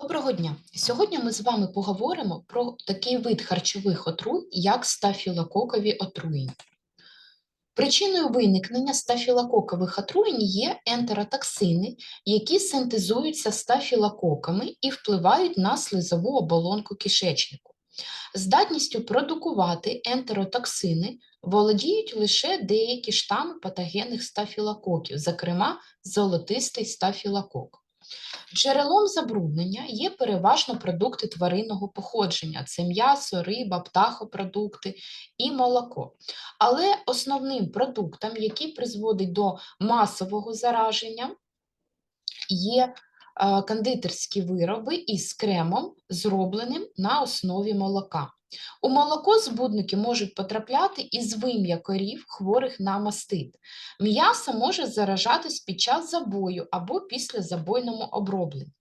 Доброго дня! Сьогодні ми з вами поговоримо про такий вид харчових отруй, як стафілококові отруєння. Причиною виникнення стафілококових отруєнь є ентеротоксини, які синтезуються стафілококами і впливають на слизову оболонку кишечнику. Здатністю продукувати ентеротоксини володіють лише деякі штами патогенних стафілококів, зокрема золотистий стафілокок. Джерелом забруднення є переважно продукти тваринного походження: це м'ясо, риба, птахопродукти і молоко. Але основним продуктом, який призводить до масового зараження, є е, кондитерські вироби із кремом, зробленим на основі молока. У молоко збудники можуть потрапляти із вим'я корів, хворих на мастит. М'ясо може заражатись під час забою або після забойному обробленні.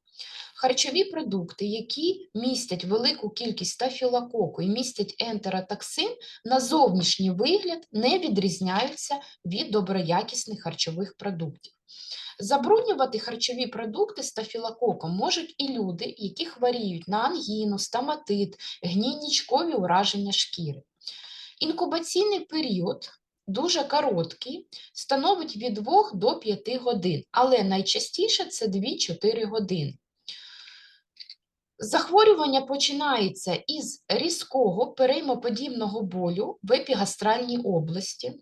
Харчові продукти, які містять велику кількість стафілококу і містять ентеротоксин, на зовнішній вигляд не відрізняються від доброякісних харчових продуктів. Забруднювати харчові продукти стафілококом можуть і люди, які хворіють на ангіну, стоматит, гнійничкові ураження шкіри. Інкубаційний період дуже короткий, становить від 2 до 5 годин, але найчастіше це 2-4 години. Захворювання починається із різкого переймоподібного болю в епігастральній області.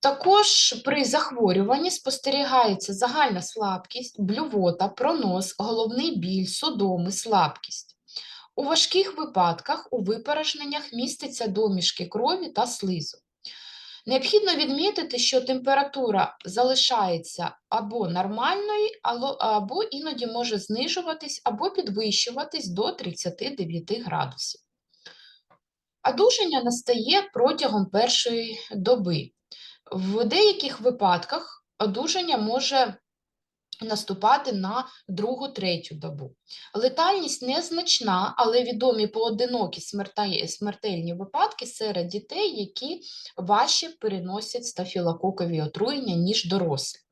Також при захворюванні спостерігається загальна слабкість, блювота, пронос, головний біль, судоми, слабкість. У важких випадках у випорожненнях міститься домішки крові та слизу. Необхідно відмітити, що температура залишається або нормальною, або іноді може знижуватись або підвищуватись до 39 градусів. Одужання настає протягом першої доби. В деяких випадках одужання може наступати на другу-третю добу. Летальність незначна, але відомі поодинокі смертельні випадки серед дітей, які важче переносять стафілококові отруєння, ніж дорослі.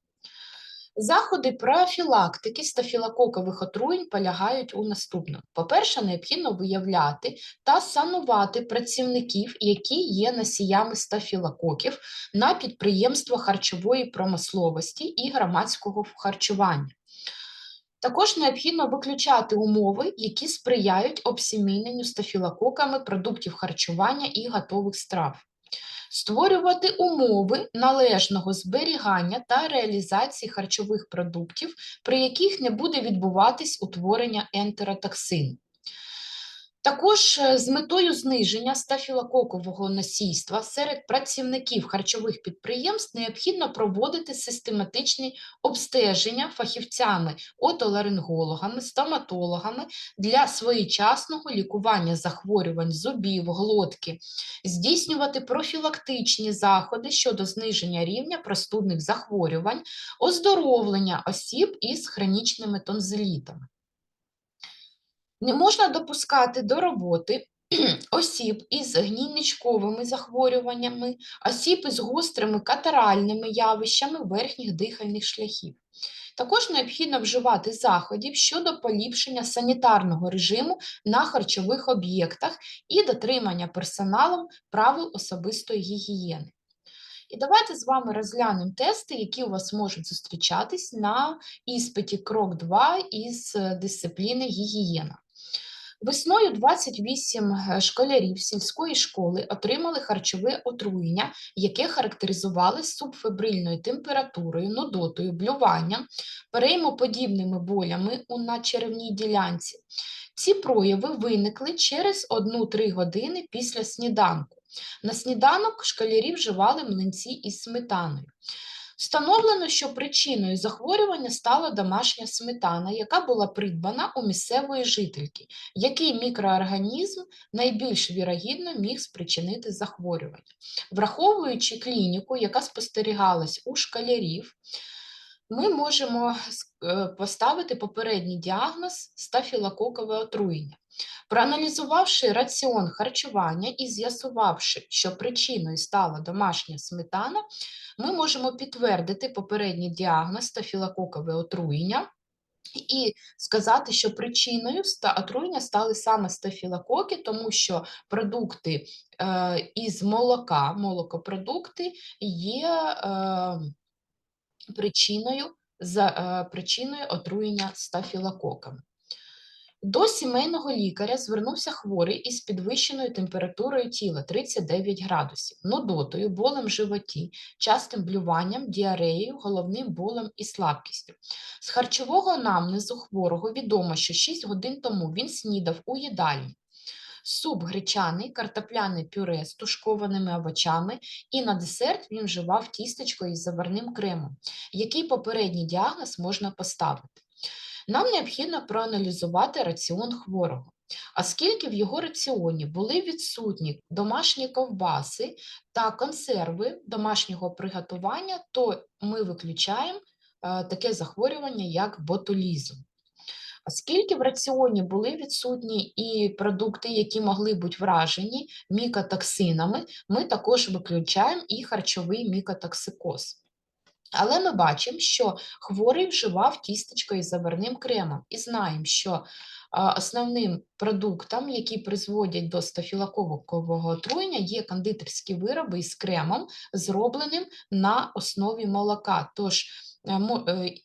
Заходи профілактики стафілококових отруєнь полягають у наступному. По-перше, необхідно виявляти та санувати працівників, які є носіями стафілококів на підприємствах харчової промисловості і громадського харчування. Також необхідно виключати умови, які сприяють обсіміненню стафілококами продуктів харчування і готових страв створювати умови належного зберігання та реалізації харчових продуктів, при яких не буде відбуватись утворення ентеротоксину. Також е, з метою зниження стафілококового носійства серед працівників харчових підприємств необхідно проводити систематичні обстеження фахівцями, отоларингологами, стоматологами для своєчасного лікування захворювань зубів, глотки, здійснювати профілактичні заходи щодо зниження рівня простудних захворювань, оздоровлення осіб із хронічними тонзилітами. Не можна допускати до роботи осіб із гнійничковими захворюваннями, осіб із гострими катаральними явищами верхніх дихальних шляхів. Також необхідно вживати заходів щодо поліпшення санітарного режиму на харчових об'єктах і дотримання персоналом правил особистої гігієни. І давайте з вами розглянемо тести, які у вас можуть зустрічатись на іспиті крок 2 із дисципліни гігієна. Весною 28 е, школярів сільської школи отримали харчове отруєння, яке характеризувалось субфебрильною температурою, нудотою, блюванням, переймоподібними болями у надчеревній ділянці. Ці прояви виникли через 1-3 години після сніданку. На сніданок школярі вживали млинці із сметаною. Встановлено, що причиною захворювання стала домашня сметана, яка була придбана у місцевої жительки, який мікроорганізм найбільш вірогідно міг спричинити захворювання. Враховуючи клініку, яка спостерігалась у школярів, ми можемо е, поставити попередній діагноз стафілококове отруєння. Проаналізувавши раціон харчування і з'ясувавши, що причиною стала домашня сметана, ми можемо підтвердити попередній діагноз стафілококове отруєння І сказати, що причиною отруєння стали саме стафілококи, тому що продукти е, із молока, молокопродукти є е, причиною, за, е, причиною отруєння стафілококами. До сімейного лікаря звернувся хворий із підвищеною температурою тіла 39 градусів, нудотою, болем в животі, частим блюванням, діареєю, головним болем і слабкістю. З харчового анамнезу хворого відомо, що 6 годин тому він снідав у їдальні. Суп гречаний, картопляне пюре з тушкованими овочами, і на десерт він вживав тістечко із заварним кремом. Який попередній діагноз можна поставити? Нам необхідно проаналізувати раціон хворого. Оскільки в його раціоні були відсутні домашні ковбаси та консерви домашнього приготування, то ми виключаємо е, таке захворювання, як ботулізм. Оскільки в раціоні були відсутні і продукти, які могли бути вражені мікотоксинами, ми також виключаємо і харчовий мікотоксикоз. Але ми бачимо, що хворий вживав тістечко із заварним кремом, і знаємо, що основним продуктом, які призводять до стафілококового отруєння, є кондитерські вироби із кремом, зробленим на основі молока. Тож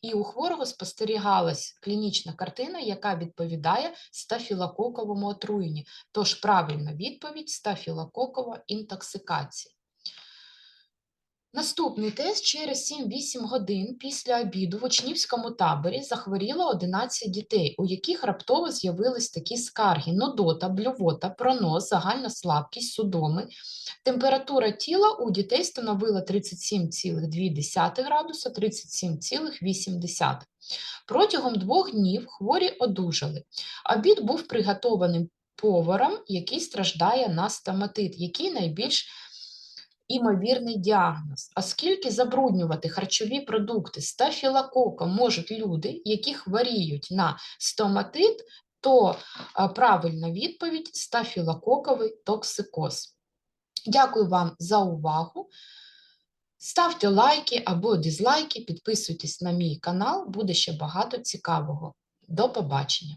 і у хворого спостерігалась клінічна картина, яка відповідає стафілококовому отруєнні. Тож правильна відповідь стафілококова інтоксикація. Наступний тест через 7-8 годин після обіду в учнівському таборі захворіло 11 дітей, у яких раптово з'явились такі скарги: нудота, блювота, пронос, загальна слабкість, судоми. Температура тіла у дітей становила 37,2 градуса, 37,8. Протягом двох днів хворі одужали. Обід був приготований поваром, який страждає на стоматит, який найбільш імовірний діагноз, оскільки забруднювати харчові продукти стафілококом можуть люди, які хворіють на стоматит, то правильна відповідь стафілококовий токсикоз. Дякую вам за увагу. Ставте лайки або дизлайки, підписуйтесь на мій канал, буде ще багато цікавого. До побачення!